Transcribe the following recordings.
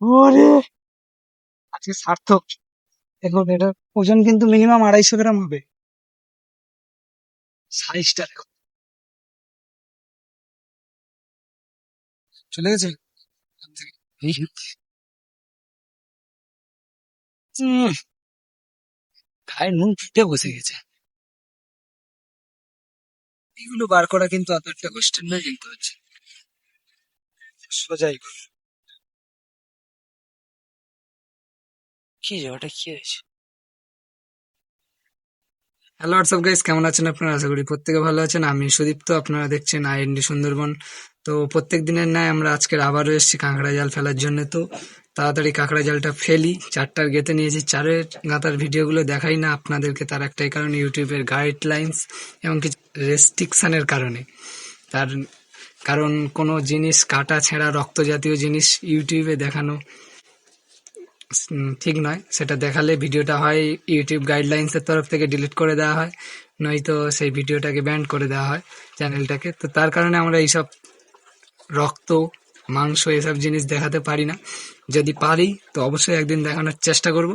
ওরে! আজকে সার্থক। দেখুন এটার ওজন কিন্তু মিনিমাম আড়াইশো গ্রাম হবে। সাইজটা দেখো। চলে গেছে? এখান থেকে। এই উম, গায়ে নুন ফুটে বসে গেছে। এগুলো বার করা কিন্তু অত একটা কষ্টের নয় দেখতে হচ্ছে সোজাই কি ওটা কি হয়েছে? হ্যালো হোয়াটসঅ্যাপ গাইস কেমন আছেন আপনারা? আশা করি প্রত্যেকে ভালো আছেন। আমি সুদীপ্ত আপনারা দেখছেন আইএনডি সুন্দরবন। তো প্রত্যেক দিনের ন্যায় আমরা আজকের আবারও এসেছি কাঁকড়া জাল ফেলার জন্য। তো তাড়াতাড়ি কাঁকড়া জালটা ফেলি, চারটার গেতে নিয়েছি। চারের গাঁতার ভিডিওগুলো দেখাই না আপনাদেরকে তার একটাই কারণ, ইউটিউবের গাইডলাইন্স এবং কিছু রেস্ট্রিকশানের কারণে। তার কারণ, কোনো জিনিস, কাটা, ছেঁড়া রক্ত জাতীয় জিনিস ইউটিউবে দেখানো ঠিক নয়। সেটা দেখালে ভিডিওটা হয় ইউটিউব গাইডলাইন্সের তরফ থেকে ডিলিট করে দেওয়া হয়, নয়তো সেই ভিডিওটাকে ব্যান্ড করে দেওয়া হয় চ্যানেলটাকে তো তার কারণে আমরা এইসব রক্ত, মাংস এসব জিনিস দেখাতে পারি না। যদি পারি, তো অবশ্যই একদিন দেখানোর চেষ্টা করব।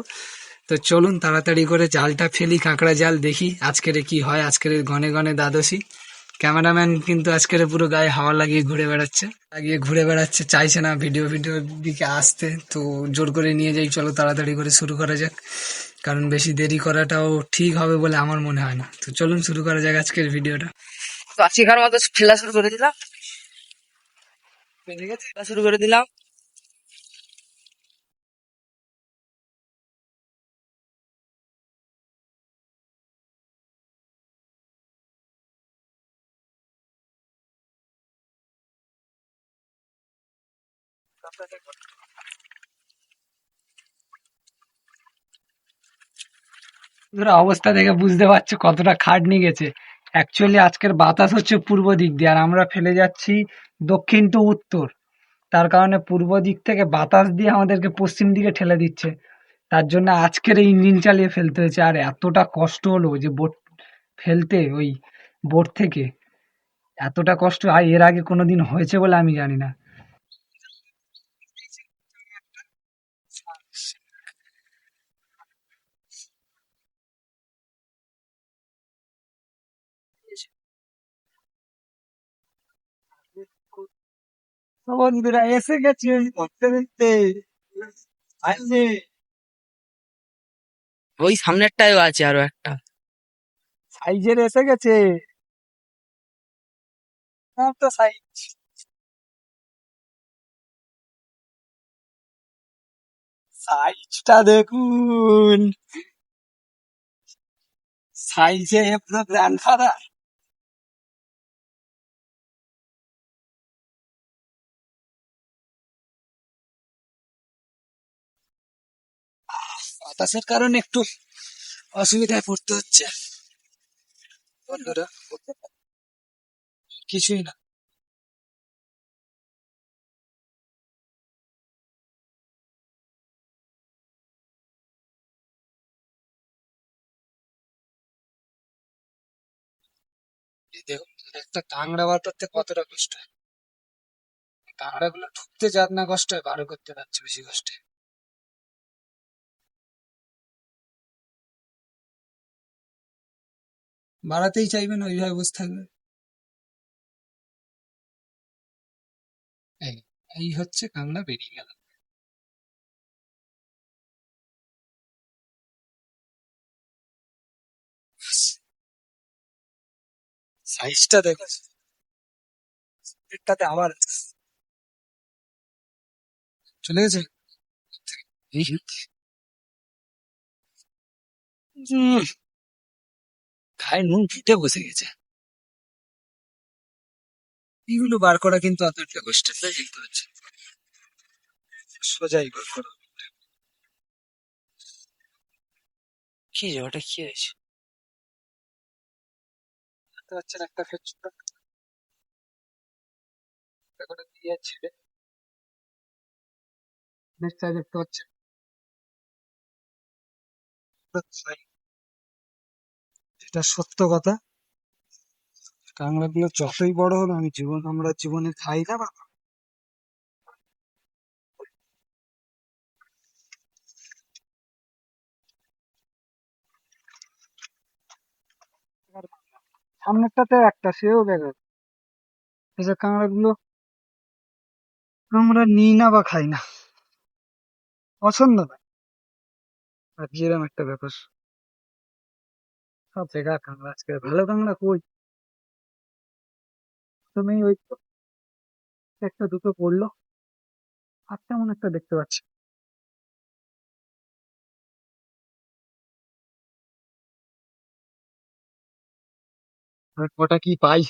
তো চলুন তাড়াতাড়ি করে জালটা ফেলি, কাঁকড়া জাল দেখি আজকের কি হয়, আজকের গনে গনে দ্বাদশী। ক্যামেরাম্যান কিন্তু আজকের পুরো গায়ে হাওয়া লাগিয়ে ঘুরে বেড়াচ্ছে। লাগিয়ে ঘুরে বেড়াচ্ছে, চাইছে না ভিডিও ভিডিও দিকে আসতে। তো জোর করে নিয়ে যাই, চলো তাড়াতাড়ি করে শুরু করা যাক। কারণ বেশি দেরি করাটাও ঠিক হবে বলে আমার মনে হয় না। তো চলুন শুরু করা যাক আজকের ভিডিওটা। তো আজকের মতো ফেলা শুরু করে দিলাম। শুরু করে দিলাম। ধরো অবস্থা দেখে বুঝতে পারছ কতটা খাটনি গেছে। অ্যাকচুয়ালি আজকের বাতাস হচ্ছে পূর্ব দিক দিয়ে আর আমরা ফেলে যাচ্ছি দক্ষিণ টু উত্তর। তার কারণে পূর্ব দিক থেকে বাতাস দিয়ে আমাদেরকে পশ্চিম দিকে ঠেলে দিচ্ছে। তার জন্য আজকের এই ইঞ্জিন চালিয়ে ফেলতে হয়েছে আর এতটা কষ্ট হলো যে বোট ফেলতে ওই বোট থেকে। এতটা কষ্ট, আর এর আগে কোনোদিন হয়েছে বলে আমি জানি না। বন্ধুরা এসে গেছি ধরতে ধরতে আসছে ওই সামনেরটাও আছে আরও একটা সাইজের এসে গেছে তো সাইজ সাইজটা দেখুন সাইজে পুরো গ্র্যান্ডফাদার বাতাসের কারণে একটু অসুবিধায় পড়তে হচ্ছে। বন্ধুরা কিছুই না। দেখুন, একটা কাংড়া বার করতে কতটা কষ্ট হয়। কাংড়া গুলো ঢুকতে যাক না কষ্ট হয়, বার করতে পারছে বেশি কষ্ট হয়। বাড়াতেই চাইবেন ওইভাবে বসে থাকবে এই হচ্ছে কাংড়া বেরিয়ে গেল সাইজটা দেখো আবার চলে গেছে এই গায়ে নুন ফিটে বসে গেছে। এগুলো বার করা কিন্তু অত একটা কষ্টের নয় দেখতে হচ্ছে সোজাই বার করো। কি কি হয়েছে? একটা করে দিয়ে দেখতে এটা সত্য কথা। কাঁকড়াগুলো যতই বড় হলো আমি জীবন আমরা জীবনে খাই না বাবা। সামনেরটাতে একটা, সেও বেকার কাঁকড়া গুলো কাঁকড়াগুলো, আমরা নিই না বা খাই না। পছন্দ না। আর যেরকম একটা ব্যাপার। সব জায়গা কাঁকড়া আজকে ভালো কাঁকড়া কই? তুমি ওই একটা দুটো পড়ল। আর তেমন একটা দেখতে পাচ্ছি কটা কি পাই?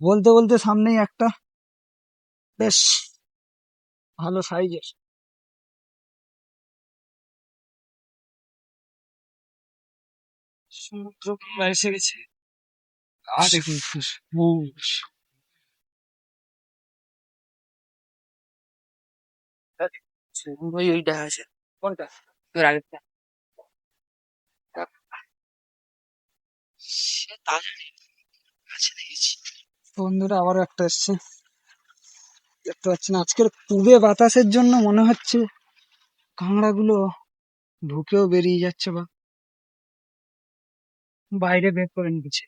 বলতে বলতে সামনেই একটা। বেশ, ভালো সাইজের সমুদ্র কিনারা এসে গেছে। আর দেখুন সবুজ ওই ওইটা আছে কোনটা? তোর আগেরটা। সে তাড়াতাড়ি আছে দেখেছি। বন্ধুরা আবারও একটা এসছে। দেখতে পাচ্ছি না আজকের পুবে বাতাসের জন্য মনে হচ্ছে কাঁকড়াগুলো ঢুকেও বেরিয়ে যাচ্ছে বা বাইরে বের করে নিচ্ছে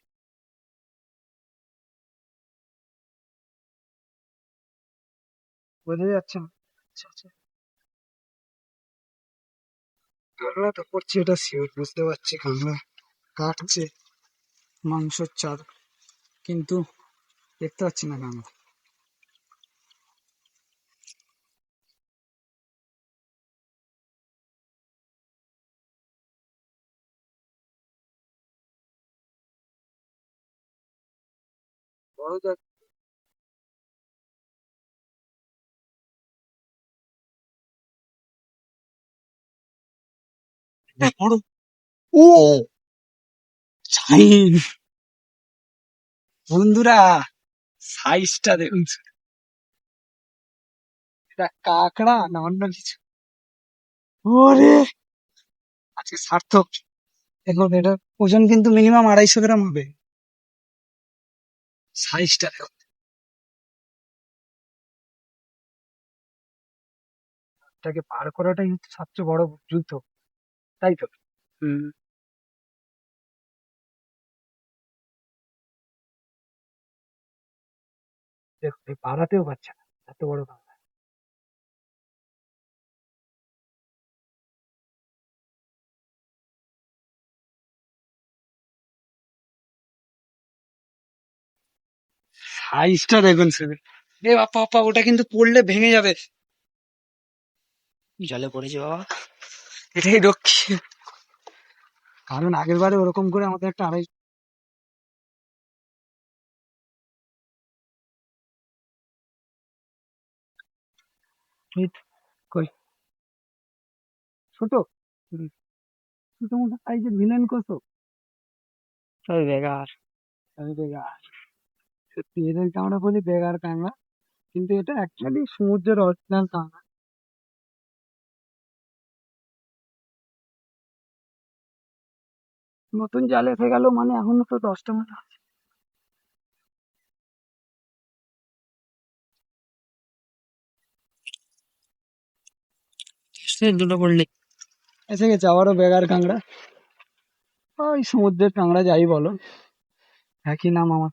বোঝা যাচ্ছে না। আচ্ছা আচ্ছা। কাঁকড়া তো করছে, এটা শিওর বুঝতে পারছি কাঁকড়া কাটছে। মাংসর চার কিন্তু দেখতে পাচ্ছি না কাঁকড়া বড় ও! সাইন। বন্ধুরা সাইজটা দেখুন। এটা কাঁকড়া না অন্য কিছু? ওরে! আজকে সার্থক। এখন এটা ওজন কিন্তু মিনিমাম আড়াইশো গ্রাম হবে। সাইজটা দেখুন এটাকে পার করাটাই হচ্ছে সবচেয়ে বড় যুদ্ধ। তাই তো? হুম। দেখুন পাড়াতেও পাচ্ছে না এত বড়। সাইজটা দেখুন শুধু এ বাপ্পা বাপ্পা, ওটা কিন্তু পড়লে ভেঙে যাবে। জলে পড়েছে বাবা? এটাই রক্ষী। কারণ আগের বারে ওরকম করে আমাদের একটা আড়াই কই? ছোট? ছোট মোটো সাইজের ভিলেন কত সব বেকার আমি বেগার এদেরকে আমরা বলি বেগার কাঁকড়া কিন্তু এটা অ্যাকচুয়ালি সমুদ্রের অরিজিনাল কাঁকড়া। নতুন জাল এসে গেল মানে এখনও তো দশটা মতো আছে। দুটো পড়লে এসে গেছে আবারও বেগার কাঁকড়া। ওই সমুদ্রের কাঁকড়া যাই বলো। একই নাম আমার।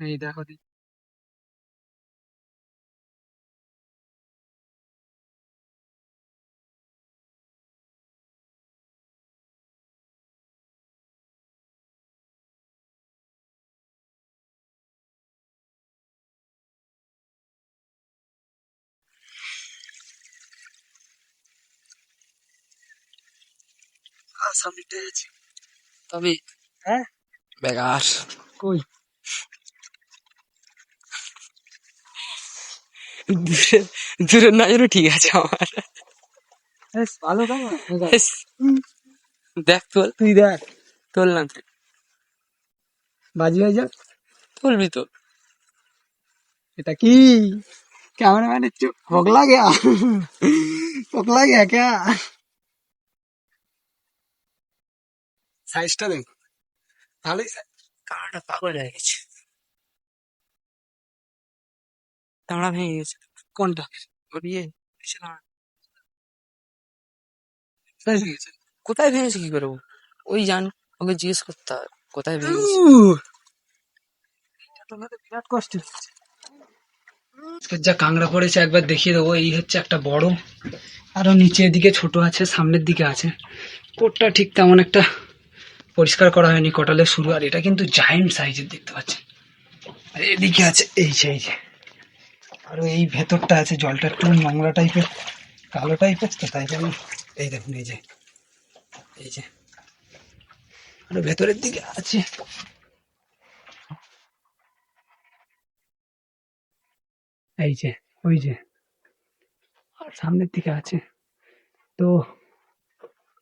এই দেখো দি আর সামনেটা আছে। তবে হ্যাঁ? বেকার। কই? দূরে দূরের নজরও ঠিক আছে আমার। ভালো দেখ তোল তুই দেখ। তুললাম বাজি হয়ে যাক। তুলবি তো। এটা কি? ক্যামেরাম্যানের চোখ পগলা গয়া। পগলা গয়া ক্যা সাইজটা দেখ। ভালোই size। কাঁটা পাগল হয়ে গেছে। তাড়া ভেঙে গেছে। কোনটা? ওর ইয়ে। কোথায় ভেঙেছে কি করে ও? ওই জান ওকে জিজ্ঞেস করতে হবে কোথায় ভেঙেছে বিরাট কষ্ট যা কাংড়া পড়েছে একবার দেখিয়ে দেবো এই হচ্ছে একটা বড়। আরও নিচের দিকে ছোট আছে সামনের দিকে আছে। কোটটা ঠিক তেমন একটা পরিষ্কার করা হয়নি কটালে শুরু। আর এটা কিন্তু জায়েন্ট সাইজের দেখতে পাচ্ছেন। আর এদিকে আছে এই যে। আরও এই ভেতরটা আছে, জলটা একটু নোংরা টাইপের কালো টাইপের তো, তাই জন্য। এই দেখুন, এই যে এই যে। আরও ভেতরের দিকে আছে। এই যে, ওই যে, আর সামনের দিকে আছে। তো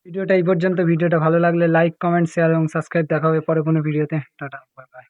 ভিডিওটা এই পর্যন্ত। ভিডিওটা ভালো লাগলে লাইক কমেন্ট শেয়ার এবং সাবস্ক্রাইব দেখা হবে পরে কোনো ভিডিওতে। Tata bye bye